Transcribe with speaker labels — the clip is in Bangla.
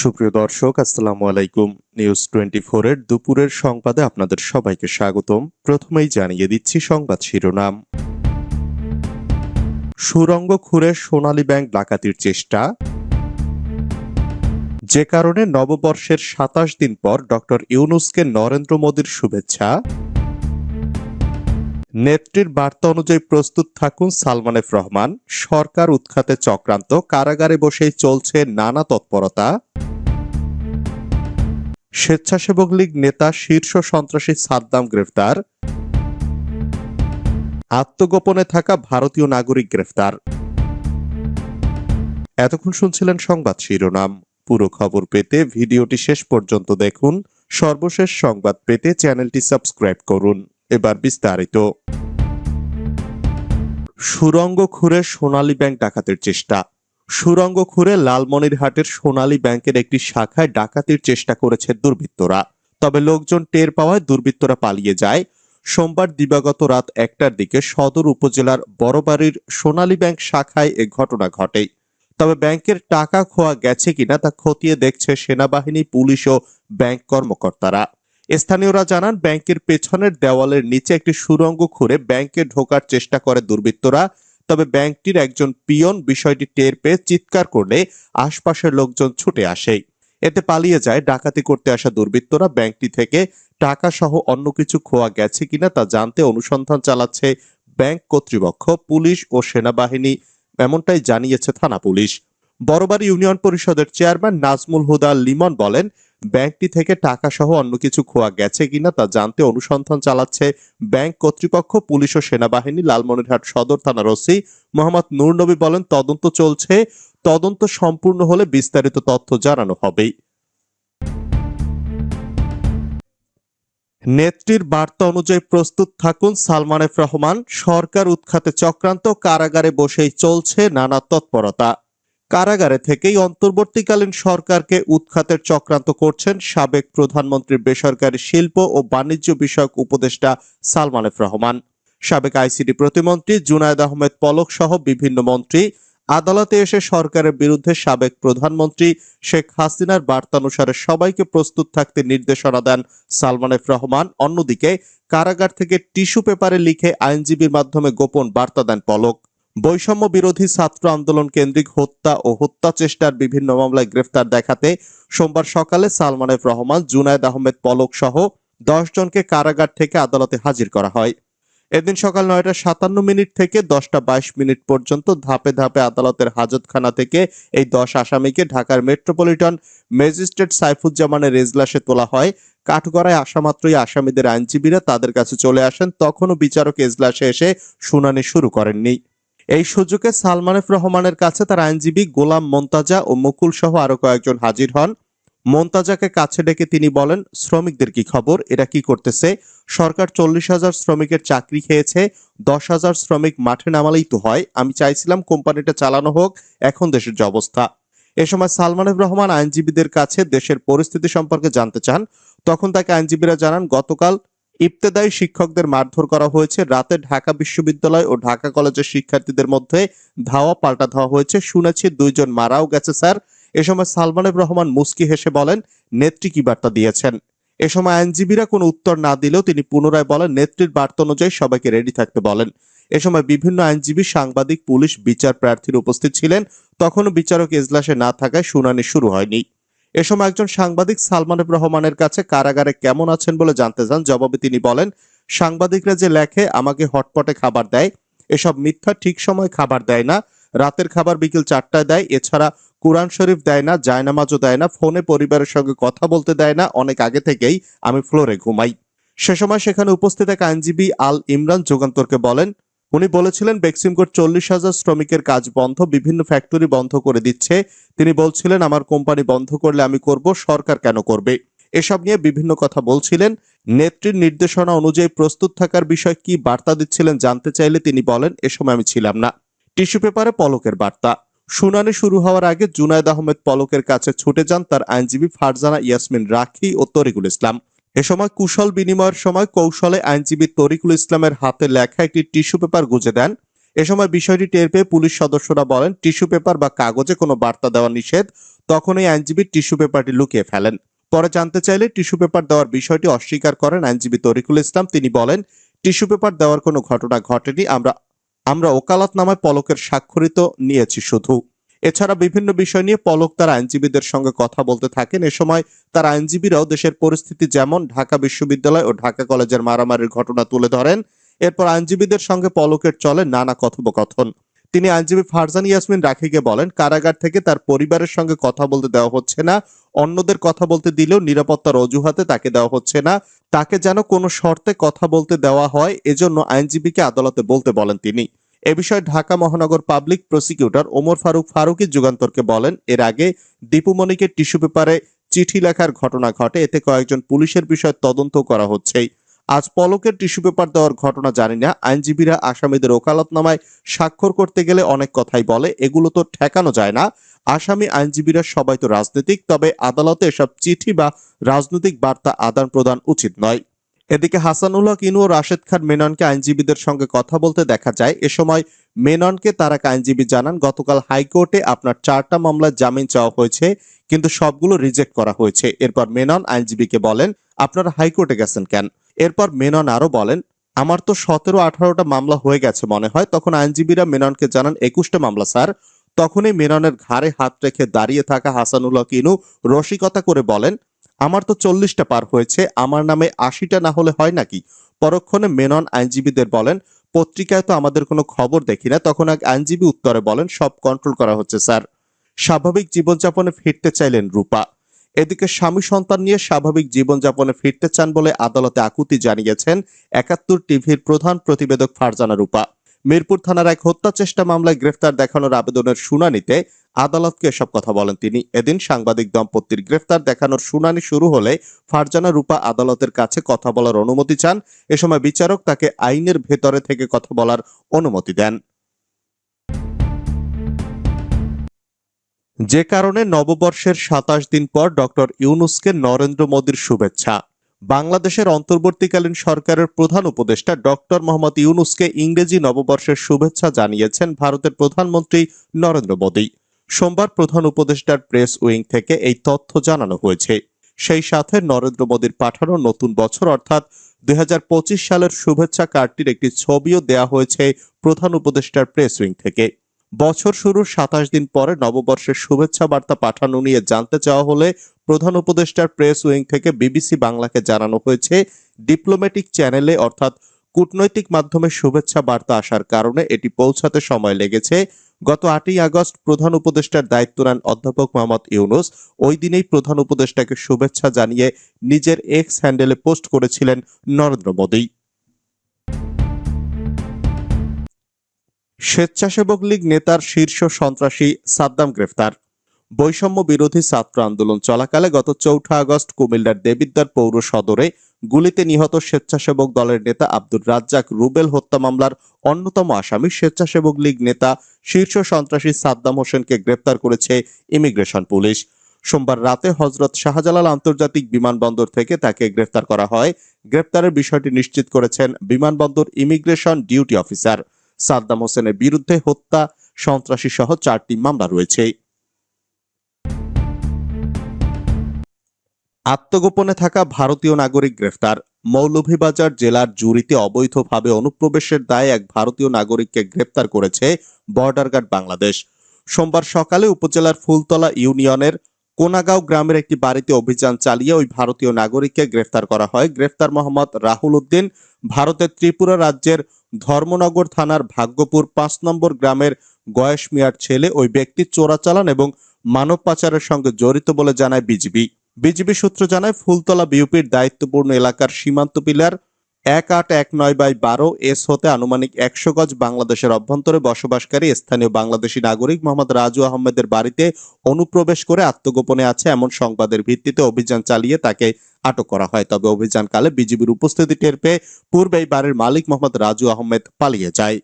Speaker 1: সুপ্রিয় দর্শক, আসসালামু আলাইকুম। নিউজ টোয়েন্টি এর দুপুরের সংবাদে আপনাদের সবাইকে স্বাগতম। প্রথমেই জানিয়ে দিচ্ছি সংবাদ শিরোনাম। সুরঙ্গ খুঁড়ে সোনালী ব্যাংক ডাকাতির চেষ্টা। যে কারণে নববর্ষের সাতাশ দিন পর ডক্টর ইউনুসকে নরেন্দ্র মোদীর শুভেচ্ছা। নেত্রীর বার্তা অনুযায়ী প্রস্তুত থাকুন সালমান এফ রহমান। সরকার উৎখাতে চক্রান্ত, কারাগারে বসেই চলছে নানা তৎপরতা। স্বেচ্ছাসেবক লীগ নেতা শীর্ষ সন্ত্রাসী সাদ্দাম গ্রেফতার। আত্মগোপনে থাকা ভারতীয় নাগরিক গ্রেফতার। এতক্ষণ শুনছিলেন সংবাদ শিরোনাম। পুরো খবর পেতে ভিডিওটি শেষ পর্যন্ত দেখুন। সর্বশেষ সংবাদ পেতে চ্যানেলটি সাবস্ক্রাইব করুন। এবার বিস্তারিত। সুরঙ্গ খুঁড়ে সোনালী ব্যাংক ডাকাতের চেষ্টা। সুরঙ্গ খুঁড়ে লালমনিরহাটের সোনালী ব্যাংকের একটি শাখায় ডাকাতির চেষ্টা করেছে দুর্বৃত্তরা। তবে লোকজন টের পাওয়ায় দুর্বৃত্তরা পালিয়ে যায়। সোমবার দিবাগত রাত একটার দিকে সদর উপজেলার বড়বাড়ির সোনালী ব্যাংক শাখায় এ ঘটনা ঘটে। তবে ব্যাংকের টাকা খোয়া গেছে কিনা তা খতিয়ে দেখছে সেনাবাহিনী, পুলিশ ও ব্যাংক কর্মকর্তারা। স্থানীয়রা জানান, ব্যাংকের পেছনের দেওয়ালের নিচে একটি সুরঙ্গ খুঁড়ে ব্যাংকে ঢোকার চেষ্টা করে দুর্বৃত্তরা। তবে ব্যাংকটির একজন পিয়ন বিষয়টি টের পেয়ে চিৎকার করলে আশপাশের লোকজন ছুটে আসে। এতে পালিয়ে যায় ডাকাতি করতে আসা দুর্বৃত্তরা ব্যাংকটি থেকে টাকা সহ অন্য কিছু খোয়া গেছে কিনা তা জানতে অনুসন্ধান চালাচ্ছে ব্যাংক কর্তৃপক্ষ, পুলিশ ও সেনাবাহিনী, এমনটাই জানিয়েছে থানা পুলিশ। বড়বাড়ি ইউনিয়ন পরিষদের চেয়ারম্যান নাজমুল হুদা লিমন বলেন ব্যাংকটি থেকে টাকা সহ অন্য কিছু খোয়া গেছে কিনা তা জানতে অনুসন্ধান চালাচ্ছে ব্যাংক কর্তৃপক্ষ, পুলিশ ও সেনাবাহিনী, লালমনিরহাট সদর থানার ওসি মোহাম্মদ নূর নবী বলেন, তদন্ত চলছে। তদন্ত সম্পূর্ণ হলে বিস্তারিত তথ্য জানানো হবে নেত্রীর বার্তা অনুযায়ী প্রস্তুত থাকুন সালমান এফ রহমান। সরকার উৎখাতে চক্রান্ত, কারাগারে বসেই চলছে নানা তৎপরতা। কারাগারে থেকেই অন্তর্বর্তীকালীন সরকারকে উৎখাতের চক্রান্ত করছেন সাবেক প্রধানমন্ত্রীর বেসরকারি শিল্প ও বাণিজ্য বিষয়ক উপদেষ্টা সালমান এফ রহমান। সাবেক আইসিডি প্রতিমন্ত্রী জুনায়দ আহমেদ পলক সহ বিভিন্ন মন্ত্রী আদালতে এসে সরকারের বিরুদ্ধে সাবেক প্রধানমন্ত্রী শেখ হাসিনার বার্তানুসারে সবাইকে প্রস্তুত থাকতে নির্দেশনা দেন সালমান এফ রহমান। অন্যদিকে কারাগার থেকে টিস্যু পেপারে লিখে আইনজীবীর মাধ্যমে গোপন বার্তা দেন পলক। বৈষম্য বিরোধী ছাত্র আন্দোলন কেন্দ্রিক হত্যা ও হত্যা চেষ্টার বিভিন্ন মামলায় গ্রেফতার দেখাতে সোমবার সকালে সালমান এফ রহমান, জুনায়দ আহমেদ পলক সহ জনকে কারাগার থেকে আদালতে হাজির করা হয়। এদিন সকাল নয়টা সাতান্ন মিনিট থেকে দশটা বাইশ মিনিট পর্যন্ত ধাপে ধাপে আদালতের হাজতখানা থেকে এই দশ আসামিকে ঢাকার মেট্রোপলিটন ম্যাজিস্ট্রেট সাইফুজ্জামানের এজলাসে তোলা হয়। কাঠগড়ায় আসা মাত্রই আসামিদের আইনজীবীরা তাদের কাছে চলে আসেন, তখনও বিচারক এজলাসে এসে শুনানি শুরু করেননি। এই সুযোগে সালমান এফ রহমানের কাছে তার আইনজীবী গোলাম মন্তাজা ও মুকুল সহ আরও কয়েকজন হাজির হন। মন্তাজাকে কাছে ডেকে তিনি বলেন, শ্রমিকদের কি খবর? এরা কি করতেছে? সরকার চল্লিশ হাজার শ্রমিকের চাকরি খেয়েছে, দশ হাজার শ্রমিক মাঠে নামালেই তো হয়। আমি চাইছিলাম কোম্পানিটা চালানো হোক, এখন দেশের যে অবস্থা। এ সময় সালমান এফ রহমান আইনজীবীদের কাছে দেশের পরিস্থিতি সম্পর্কে জানতে চান। তখন তাকে আইনজীবীরা জানান, গতকাল ইবতেদায়ী শিক্ষকদের মারধর করা হয়েছে। রাতে ঢাকা বিশ্ববিদ্যালয় ও ঢাকা কলেজের শিক্ষার্থীদের মধ্যে ধাওয়া পাল্টা ধাওয়া হয়েছে। শুনেছি দুইজন মারাও গেছে, স্যার। এ সময় সালমান এফ রহমান মুস্কি হেসে বলেন, নেত্রী কি বার্তা দিয়েছেন? এ সময় আইনজীবীরা কোনো উত্তর না দিলেও তিনি পুনরায় বলেন, নেত্রীর বার্তা অনুযায়ী সবাইকে রেডি থাকতে বলেন। এ সময় বিভিন্ন আইনজীবী, সাংবাদিক, পুলিশ, বিচার প্রার্থীর উপস্থিত ছিলেন। তখনও বিচারক এজলাসে না থাকায় শুনানি শুরু হয়নি। এ সময় একজন সাংবাদিক সালমান রহমানের কাছে কারাগারে কেমন আছেন বলে জানতে চান। জবাবে তিনি বলেন, সাংবাদিকরা যে লেখে, আমাকে হটপটে খাবার দেয়। এসব মিথ্যা ঠিক সময় খাবার দেয় না। রাতের খাবার বিকেল চারটায় দেয়। এছাড়া কোরআন শরীফ দেয় না, জায়নামাজও দেয় না, ফোনে পরিবারের সঙ্গে কথা বলতে দেয় না। অনেক আগে থেকেই আমি ফ্লোরে ঘুমাই। সে সময় সেখানে উপস্থিত এক আইনজীবী আল ইমরান যুগান্তরকে বলেন উনি বলেছিলেন বেক্সিমকোর চল্লিশ হাজার শ্রমিকের কাজ বন্ধ, বিভিন্ন ফ্যাক্টরি বন্ধ করে দিচ্ছে। তিনি বলছিলেন, আমার কোম্পানি বন্ধ করলে আমি করব, সরকার কেন করবে? এসব নিয়ে বিভিন্ন কথা বলছিলেন। নেত্রীর নির্দেশনা অনুযায়ী প্রস্তুত থাকার বিষয় কি বার্তা দিচ্ছিলেন জানতে চাইলে তিনি বলেন, এ সময় আমি ছিলাম না। টিস্যু পেপারে পলকের বার্তা। শুনানি শুরু হওয়ার আগে জুনায়দ আহমেদ পলকের কাছে ছুটে যান তার আইনজীবী ফারজানা ইয়াসমিন রাখি ও তরিকুল ইসলাম। এ সময় কুশল বিনিময়ের সময় কৌশলে আইনজীবী তরিকুল ইসলামের হাতে লেখা একটি টিস্যু পেপার গুঁজে দেন। এ সময় বিষয়টি টের পেয়ে পুলিশ সদস্যরা বলেন, টিস্যু পেপার বা কাগজে কোনো বার্তা দেওয়া নিষেধ। তখন এই আইনজীবী টিস্যু পেপারটি লুকিয়ে ফেলেন। পরে জানতে চাইলে টিস্যু পেপার দেওয়ার বিষয়টি অস্বীকার করেন আইনজীবী তরিকুল ইসলাম। তিনি বলেন, টিস্যু পেপার দেওয়ার কোনো ঘটনা ঘটেনি। আমরা আমরা ওকালতনামায় পলকের স্বাক্ষরিত নিয়েছি শুধু। এছাড়া বিভিন্ন বিষয় নিয়ে পলক তার আইনজীবীদের সঙ্গে কথা বলতে থাকেন। এ সময় তার আইনজীবীরাও দেশের পরিস্থিতি যেমন ঢাকা বিশ্ববিদ্যালয় ও ঢাকা কলেজের মারামারির ঘটনা তুলে ধরেন। এরপর আইনজীবীদের সঙ্গে পলকের চলে নানা কথোপকথন। তিনি আইনজীবী ফারজান ইয়াসমিন রাখিকে বলেন, কারাগার থেকে তার পরিবারের সঙ্গে কথা বলতে দেওয়া হচ্ছে না। অন্যদের কথা বলতে দিলেও নিরাপত্তার অজুহাতে তাকে দেওয়া হচ্ছে না। তাকে যেন কোনো শর্তে কথা বলতে দেওয়া হয়, এজন্য আইনজীবীকে আদালতে বলতে বলেন তিনি। এ বিষয়ে ঢাকা মহানগর পাবলিক প্রসিকিউটর ওমর ফারুক ফারুকি যুগান্তরকে বলেন, এর আগে দীপুমণিকে টিস্যু পেপারে চিঠি লেখার ঘটনা ঘটে, এতে কয়েকজন পুলিশের বিষয়ে তদন্ত করা হচ্ছেই আজ পলকের টিস্যু পেপার দেওয়ার ঘটনা জানি না, আইনজীবীরা আসামিদের ওকালতনামায় স্বাক্ষর করতে গেলে অনেক কথাই বলে, এগুলো তো ঠেকানো যায় না। আসামি আইনজীবীরা সবাই তো রাজনৈতিক, তবে আদালতে এসব চিঠি বা রাজনৈতিক বার্তা আদান প্রদান উচিত নয়। এদিকে হাসানুল হক ইনু ও রাশেদ খান মেননকে আইনজীবীদের সঙ্গে কথা বলতে দেখা যায়। এ সময় মেননকে তারা আইনজীবী জানান, গতকাল হাইকোর্টে আপনার চারটা মামলায় জামিন চাওয়া হয়েছে, কিন্তু সবগুলো রিজেক্ট করা হয়েছে। এরপর মেনন আইনজীবীকে বলেন, আপনারা হাইকোর্টে গেছেন কেন? এরপর মেনন আরও বলেন, আমার তো সতেরো, আঠারোটা মামলা হয়ে গেছে মনে হয়। তখন আইনজীবীরা মেননকে জানান, একুশটা মামলা, স্যার। তখনই মেননের ঘাড়ে হাত রেখে দাঁড়িয়ে থাকা হাসানুল হক ইনু রসিকতা করে বলেন আমার তো চল্লিশটা পার হয়েছে, আমার নামে আশিটা না হলে হয় নাকি? পরক্ষণে মেনন আইনজীবীদের বলেন, পত্রিকায় তো আমাদের কোনো খবর দেখি না, তখন এক আইনজীবী উত্তরে বলেন, সব কন্ট্রোল করা হচ্ছে, স্যার। স্বাভাবিক জীবনযাপনে ফিরতে চাইলেন রূপা। এদিকে স্বামী সন্তান নিয়ে স্বাভাবিক জীবনযাপনে ফিরতে চান বলে আদালতে আকুতি জানিয়েছেন একাত্তর টিভির প্রধান প্রতিবেদক ফারজানা রূপা। মিরপুর থানার এক হত্যা চেষ্টা মামলায় গ্রেফতার দেখানোর আবেদনের শুনানিতে আদালতকে এসব কথা বলেন তিনি। এদিন সাংবাদিক দম্পতির গ্রেফতার দেখানোর শুনানি শুরু হলে ফারজানা রূপা আদালতের কাছে কথা বলার অনুমতি চান। এ সময় বিচারক তাকে আইনের ভেতরে থেকে কথা বলার অনুমতি দেন। যে কারণে নববর্ষের সাতাশ দিন পর ডক্টর ইউনুসকে নরেন্দ্র মোদীর শুভেচ্ছা। বাংলাদেশের অন্তর্বর্তীকালীন সরকারের প্রধান উপদেষ্টা ডক্টর মোহাম্মদ ইউনুসকে ইংরেজি নববর্ষের শুভেচ্ছা জানিয়েছেন ভারতের প্রধানমন্ত্রী নরেন্দ্র মোদী। সোমবার প্রধান উপদেষ্টার প্রেস উইং থেকে এই তথ্য জানানো হয়েছে। সেই সাথে নরেন্দ্র মোদীর পাঠানো নতুন বছর অর্থাৎ দুই হাজার পঁচিশ সালের শুভেচ্ছা কার্ডটির একটি ছবিও দেয়া হয়েছে প্রধান উপদেষ্টার প্রেস উইং থেকে। বছর শুরুর সাতাশ দিন পরে নববর্ষের শুভেচ্ছা বার্তা পাঠানো নিয়ে জানতে চাওয়া হলে প্রধান উপদেষ্টার প্রেস উইং থেকে বিবিসি বাংলাকে জানানো হয়েছে, ডিপ্লোম্যাটিক চ্যানেলে অর্থাৎ কূটনৈতিক মাধ্যমে শুভেচ্ছা বার্তা আসার কারণে এটি পৌঁছাতে সময় লেগেছে। গত আটই আগস্ট প্রধান উপদেষ্টার দায়িত্ব নেন অধ্যাপক মোহাম্মদ ইউনুস। ওই দিনেই প্রধান উপদেষ্টাকে শুভেচ্ছা জানিয়ে নিজের এক্স হ্যান্ডেলে পোস্ট করেছিলেন নরেন্দ্র মোদী। স্বেচ্ছাসেবক লীগ নেতার শীর্ষ সন্ত্রাসী সাদ্দাম গ্রেফতার। বৈষম্য বিরোধী ছাত্র আন্দোলন চলাকালে গত চৌঠা আগস্ট কুমিল্লার দেবিদ্বার পৌর সদরে গুলিতে নিহত স্বেচ্ছাসেবক দলের নেতা আব্দুর রাজ্জাক রুবেল হত্যা মামলার অন্যতম আসামি স্বেচ্ছাসেবক লীগ নেতা শীর্ষ সন্ত্রাসী সাদ্দাম হোসেনকে গ্রেপ্তার করেছে ইমিগ্রেশন পুলিশ। সোমবার রাতে হজরত শাহজালাল আন্তর্জাতিক বিমানবন্দর থেকে তাকে গ্রেফতার করা হয়। গ্রেপ্তারের বিষয়টি নিশ্চিত করেছেন বিমানবন্দর ইমিগ্রেশন ডিউটি অফিসার। সাদ্দাম হোসেনের বিরুদ্ধে হত্যা সন্ত্রাসী সহ চারটি মামলা রয়েছে। আত্মগোপনে থাকা ভারতীয় নাগরিক গ্রেফতার। মৌলভীবাজার জেলার জুরিতে অবৈধভাবে অনুপ্রবেশের দায়ে এক ভারতীয় নাগরিককে গ্রেপ্তার করেছে বর্ডার গার্ড বাংলাদেশ। সোমবার সকালে উপজেলার ফুলতলা ইউনিয়নের কোনাগাঁও গ্রামের একটি বাড়িতে অভিযান চালিয়ে ওই ভারতীয় নাগরিককে গ্রেফতার করা হয়। গ্রেফতার মোহাম্মদ রাহুল উদ্দিন, ভারতের ত্রিপুরা রাজ্যের ধর্মনগর থানার ভাগ্যপুর পাঁচ নম্বর গ্রামের গয়েস মিয়ার ছেলে ওই ব্যক্তি চোরাচালান এবং মানব পাচারের সঙ্গে জড়িত বলে জানায় বিজিবি। বিজিবি সূত্র জানায়, ফুলতলা বিউপির দায়িত্বপূর্ণ এলাকার সীমান্ত পিলার এক আট এক নয় বাই বারো এস হতে আনুমানিক একশো গজ বাংলাদেশের অভ্যন্তরে বসবাসকারী স্থানীয় বাংলাদেশি নাগরিক মোহাম্মদ রাজু আহমেদের বাড়িতে অনুপ্রবেশ করে আত্মগোপনে আছে এমন সংবাদের ভিত্তিতে অভিযান চালিয়ে তাকে আটক করা হয়। তবে অভিযানকালে বিজিবির উপস্থিতি টের পেয়ে পূর্বেই বাড়ির মালিক মোহাম্মদ রাজু আহমেদ পালিয়ে যায়।